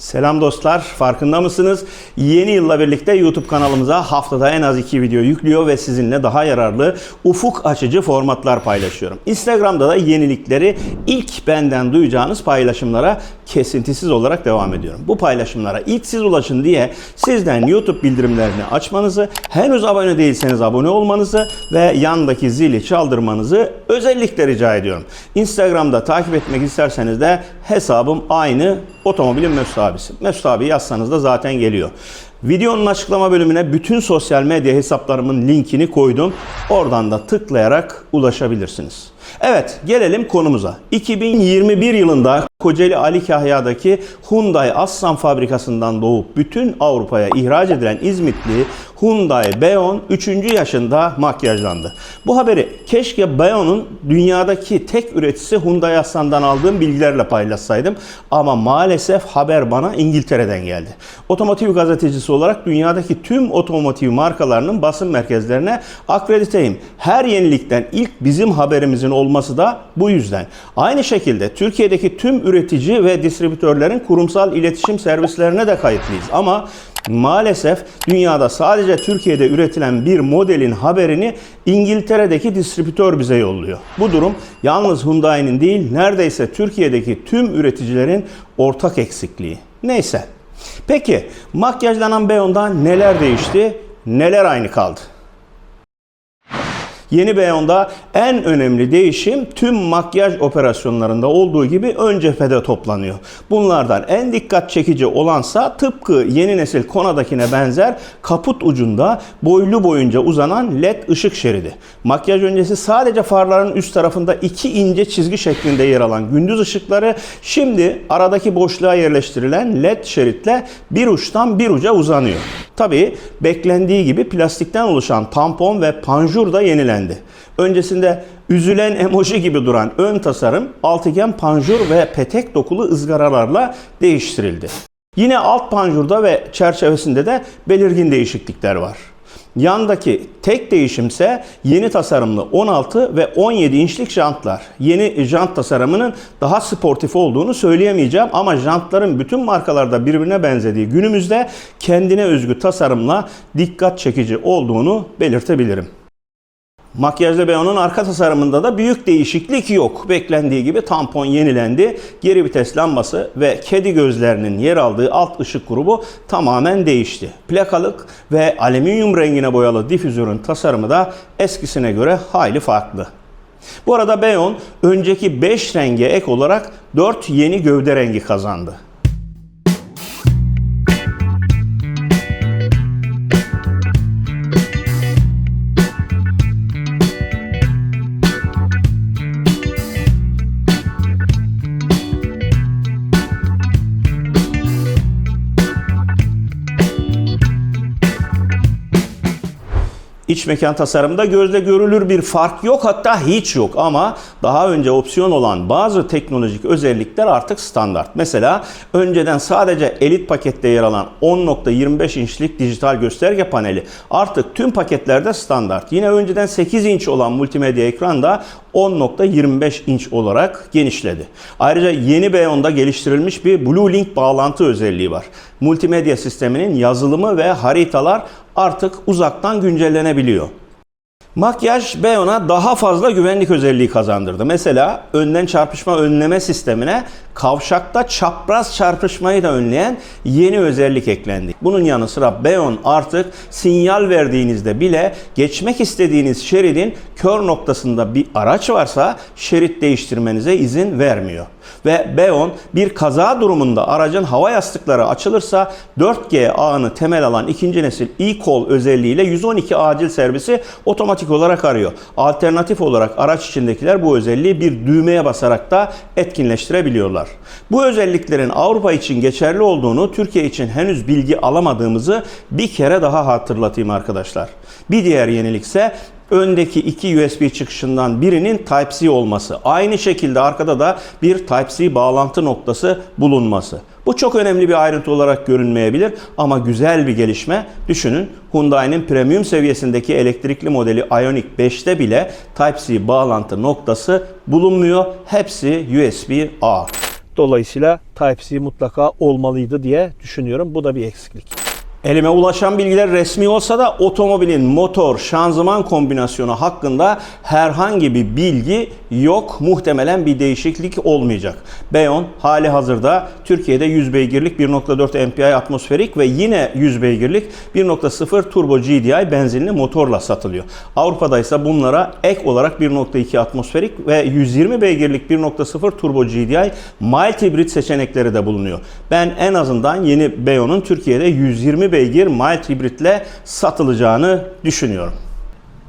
Selam dostlar, farkında mısınız? Yeni yılla birlikte YouTube kanalımıza haftada en az iki video yüklüyor ve sizinle daha yararlı, ufuk açıcı formatlar paylaşıyorum. Instagram'da da yenilikleri ilk benden duyacağınız paylaşımlara kesintisiz olarak devam ediyorum. Bu paylaşımlara ilk siz ulaşın diye sizden YouTube bildirimlerini açmanızı, henüz abone değilseniz abone olmanızı ve yandaki zili çaldırmanızı özellikle rica ediyorum. Instagram'da takip etmek isterseniz de hesabım aynı Otomobilin Mesut abisi. Mesut abi yazsanız da zaten geliyor. Videonun açıklama bölümüne bütün sosyal medya hesaplarımın linkini koydum. Oradan da tıklayarak ulaşabilirsiniz. Evet gelelim konumuza. 2021 yılında Kocaeli Ali Kahya'daki Hyundai Aslan fabrikasından doğup bütün Avrupa'ya ihraç edilen İzmitli Hyundai Beyon 3. yaşında makyajlandı. Bu haberi keşke Beyon'un dünyadaki tek üreticisi Hyundai Aslan'dan aldığım bilgilerle paylaşsaydım ama maalesef haber bana İngiltere'den geldi. Otomotiv gazetecisi olarak dünyadaki tüm otomotiv markalarının basın merkezlerine akrediteyim. Her yenilikten ilk bizim haberimizin olması da bu yüzden. Aynı şekilde Türkiye'deki tüm üretici ve distribütörlerin kurumsal iletişim servislerine de kayıtlıyız. Ama maalesef dünyada sadece Türkiye'de üretilen bir modelin haberini İngiltere'deki distribütör bize yolluyor. Bu durum yalnız Hyundai'nin değil neredeyse Türkiye'deki tüm üreticilerin ortak eksikliği. Neyse. Peki makyajlanan Beyon'da neler değişti, neler aynı kaldı? Yeni Beyon'da en önemli değişim tüm makyaj operasyonlarında olduğu gibi ön cephede toplanıyor. Bunlardan en dikkat çekici olansa tıpkı yeni nesil Kona'dakine benzer kaput ucunda boylu boyunca uzanan led ışık şeridi. Makyaj öncesi sadece farların üst tarafında iki ince çizgi şeklinde yer alan gündüz ışıkları şimdi aradaki boşluğa yerleştirilen led şeritle bir uçtan bir uca uzanıyor. Tabii beklendiği gibi plastikten oluşan tampon ve panjur da yenilendi. Öncesinde üzülen emoji gibi duran ön tasarım altıgen panjur ve petek dokulu ızgaralarla değiştirildi. Yine alt panjurda ve çerçevesinde de belirgin değişiklikler var. Yandaki tek değişimse yeni tasarımlı 16 ve 17 inçlik jantlar. Yeni jant tasarımının daha sportif olduğunu söyleyemeyeceğim ama jantların bütün markalarda birbirine benzediği günümüzde kendine özgü tasarımla dikkat çekici olduğunu belirtebilirim. Makyajlı Beyon'un arka tasarımında da büyük değişiklik yok. Beklendiği gibi tampon yenilendi. Geri vites lambası ve kedi gözlerinin yer aldığı alt ışık grubu tamamen değişti. Plakalık ve alüminyum rengine boyalı difüzörün tasarımı da eskisine göre hayli farklı. Bu arada Beyon önceki 5 renge ek olarak 4 yeni gövde rengi kazandı. İç mekan tasarımında gözle görülür bir fark yok hatta hiç yok ama daha önce opsiyon olan bazı teknolojik özellikler artık standart. Mesela önceden sadece elit pakette yer alan 10.25 inçlik dijital gösterge paneli artık tüm paketlerde standart. Yine önceden 8 inç olan multimedya ekran da 10.25 inç olarak genişledi. Ayrıca yeni Beyon'da geliştirilmiş bir Blue Link bağlantı özelliği var. Multimedya sisteminin yazılımı ve haritalar artık uzaktan güncellenebiliyor. Makyaj Beyon'a daha fazla güvenlik özelliği kazandırdı. Mesela önden çarpışma önleme sistemine kavşakta çapraz çarpışmayı da önleyen yeni özellik eklendi. Bunun yanı sıra Beyon artık sinyal verdiğinizde bile geçmek istediğiniz şeridin kör noktasında bir araç varsa şerit değiştirmenize izin vermiyor. Ve Beyon bir kaza durumunda aracın hava yastıkları açılırsa 4G ağını temel alan ikinci nesil e-call özelliğiyle 112 acil servisi otomatik olarak arıyor. Alternatif olarak araç içindekiler bu özelliği bir düğmeye basarak da etkinleştirebiliyorlar. Bu özelliklerin Avrupa için geçerli olduğunu Türkiye için henüz bilgi alamadığımızı bir kere daha hatırlatayım arkadaşlar. Bir diğer yenilikse öndeki iki USB çıkışından birinin Type-C olması. Aynı şekilde arkada da bir Type-C bağlantı noktası bulunması. Bu çok önemli bir ayrıntı olarak görünmeyebilir ama güzel bir gelişme. Düşünün Hyundai'nin premium seviyesindeki elektrikli modeli Ioniq 5'te bile Type-C bağlantı noktası bulunmuyor. Hepsi USB-A. Dolayısıyla Type-C mutlaka olmalıydı diye düşünüyorum. Bu da bir eksiklik. Elime ulaşan bilgiler resmi olsa da otomobilin motor şanzıman kombinasyonu hakkında herhangi bir bilgi yok. Muhtemelen bir değişiklik olmayacak. Beyon hali hazırda Türkiye'de 100 beygirlik 1.4 MPI atmosferik ve yine 100 beygirlik 1.0 turbo GDI benzinli motorla satılıyor. Avrupa'da ise bunlara ek olarak 1.2 atmosferik ve 120 beygirlik 1.0 turbo GDI mild hibrit seçenekleri de bulunuyor. Ben en azından yeni Beyon'un Türkiye'de 120 beygir mild hibritle satılacağını düşünüyorum.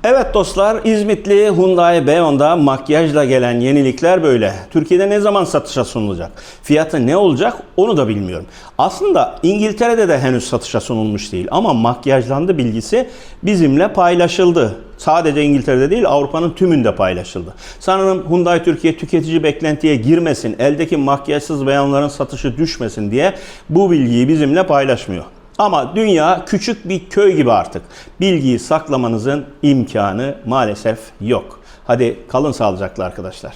Evet dostlar, İzmitli Hyundai Beyone'da makyajla gelen yenilikler böyle. Türkiye'de ne zaman satışa sunulacak? Fiyatı ne olacak? Onu da bilmiyorum. Aslında İngiltere'de de henüz satışa sunulmuş değil ama makyajlandı bilgisi bizimle paylaşıldı. Sadece İngiltere'de değil Avrupa'nın tümünde paylaşıldı. Sanırım Hyundai Türkiye tüketici beklentiye girmesin, eldeki makyajsız beyanların satışı düşmesin diye bu bilgiyi bizimle paylaşmıyor. Ama dünya küçük bir köy gibi artık. Bilgiyi saklamanızın imkanı maalesef yok. Hadi kalın sağlıcakla arkadaşlar.